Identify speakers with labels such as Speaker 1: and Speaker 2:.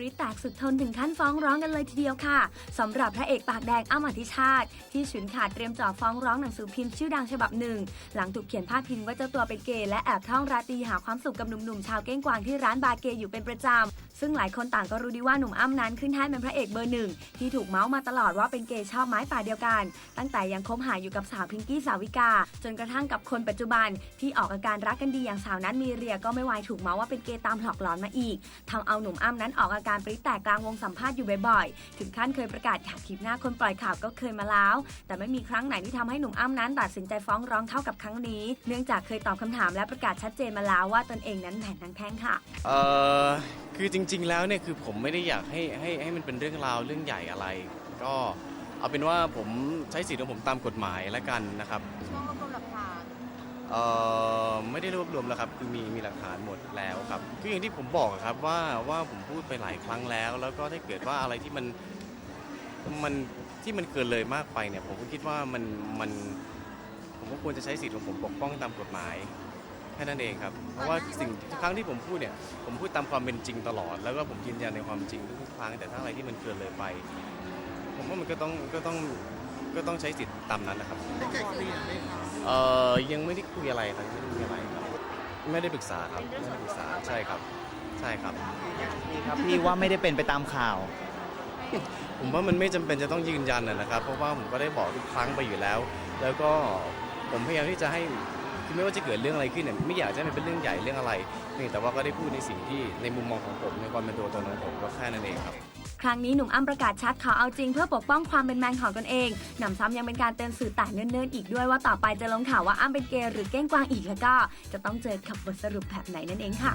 Speaker 1: รี๊ดแตกสุดทนถึงขั้นฟ้องร้องกันเลยทีเดียวค่ะสำหรับพระเอกปากแดงอ้ำอธิชาติ ที่ฉุนขาดเตรียมจ่อฟ้องร้องหนังสือพิมพ์ชื่อดังฉบับหนึ่ง หลังถูกเขียนพาดพิงว่าเจ้าตัวเป็นเกย์และแอบท่องราตรีหาความสุขกับหนุ่มๆชาวเก้งกวางที่ร้านบาร์เกย์อยู่เป็นประจำซึ่งหลายคนต่างก็รู้ดีว่าหนุ่มอ้ำนั้นขึ้นแท่นเป็นพระเอกเบอร์หนึ่งที่ถูกเมาส์มาตลอดว่าเป็นเกย์ชอบไม้ป่าเดียวกัน ตั้งแต่ยังคบหาอยู่กับสาวพิงกี้สาวิกา จนกระทั่งกับคนปัจจุบันที่ออกอาการรักกันดีอย่างสาวนัทมีเรียก็ไม่วายถูกเมาส์ว่าเป็นเกย์ตามหลอกหลอนมาอีกทำเอาหนุ่มอ้ำนั้นออกอาการปริแตกกลางวงสัมภาษณ์อยู่บ่อยๆ ถึงขั้นเคยประกาศอยากคลิปหน้าคนปล่อยข่าวก็เคยมาแล้ว แต่ไม่มีครั้งไหนที่ทำให้หนุ่มอ้ำนั้นตัดสินใจฟ้องร้องเท่ากับครั้งนี้ เนื่องจากเคยตอบคำถามและประกาศชัดเจนมาแล้วว่าตนเองนั้นแผนทางแพ่งค่ะ
Speaker 2: เออคือจริง ๆ แล้วเนี่ยคือผมไม่ได้อยากให้ให้ให้มันเป็นเรื่องราวเรื่องใหญ่อะไร ก็เอาเป็นว่าผมใช้สิทธิ์ของผมตามกฎหมายแล้วกันนะครับ
Speaker 3: ช่วงรวบรวมหลักฐาน
Speaker 2: เออ ไม่ได้รวบรวมแล้วครับคือมีมีหลักฐานหมดแล้วครับคืออย่างที่ผมบอกอะครับว่าว่าผมพูดไปหลายครั้งแล้ว แล้วก็ถ้าเกิดว่าอะไรที่มันมันที่มันเกินเลยมากไปเนี่ยผมก็คิดว่ามันมันผมก็ควรจะใช้สิทธิ์ของผมปกป้องตามกฎหมายแค่นั้นเองครับเพราะว่าสิ่งทุกครั้งที่ผมพูดเนี่ยผมพูดตามความเป็นจริงตลอด แล้วก็ผมยืนยันในความจริงทุกๆครั้งแต่ถ้าอะไรที่มันเกินเลยไป ผมว่ามันก็ต้องก็ต้อง ก็ต้องใช้สิทธิ์ตามนั้นนะครับ
Speaker 3: ได้ไกลเกลี่ยไหมคะ
Speaker 2: เอ่อยังไม่ได้คุยอะไรครับยังไม่ได้คุยอะไรครับ ไม่ได้ปรึกษาครับไม่ได้ปรึกษาใช่ครับ ใช่ครับ
Speaker 4: พี่ครับพี่ว่าไม่ได้เป็นไปตามข่าว
Speaker 2: ผมว่ามันไม่จำเป็นจะต้องยืนยันนะนะครับ เพราะว่าผมก็ได้บอกทุกครั้งไปอยู่แล้ว แล้วก็ผมพยายามที่จะให้คือไม่ว่าจะเกิดเรื่องอะไรขึ้นเนี่ยไม่อยากจะให้มันเป็นเรื่องใหญ่เรื่องอะไรเพียงแต่ว่าก็ได้พูดในสิ่งที่ในมุมมองของผมในความเป็นตัวตนของผมก็แค่นั้นเองครับ
Speaker 1: ครั้งนี้หนุ่มอ้ำประกาศชัดขอเอาจริงเพื่อปกป้องความเป็นแมนของตนเองหนำซ้ำยังเป็นการเตือนสื่อแต่เนิ่นๆอีกด้วยว่าต่อไปจะลงข่าวว่าอ้ำเป็นเกย์หรือเก้งกวางอีกแล้วก็ จะต้องเจอกับบทสรุปแบบไหนนั่นเองค่ะ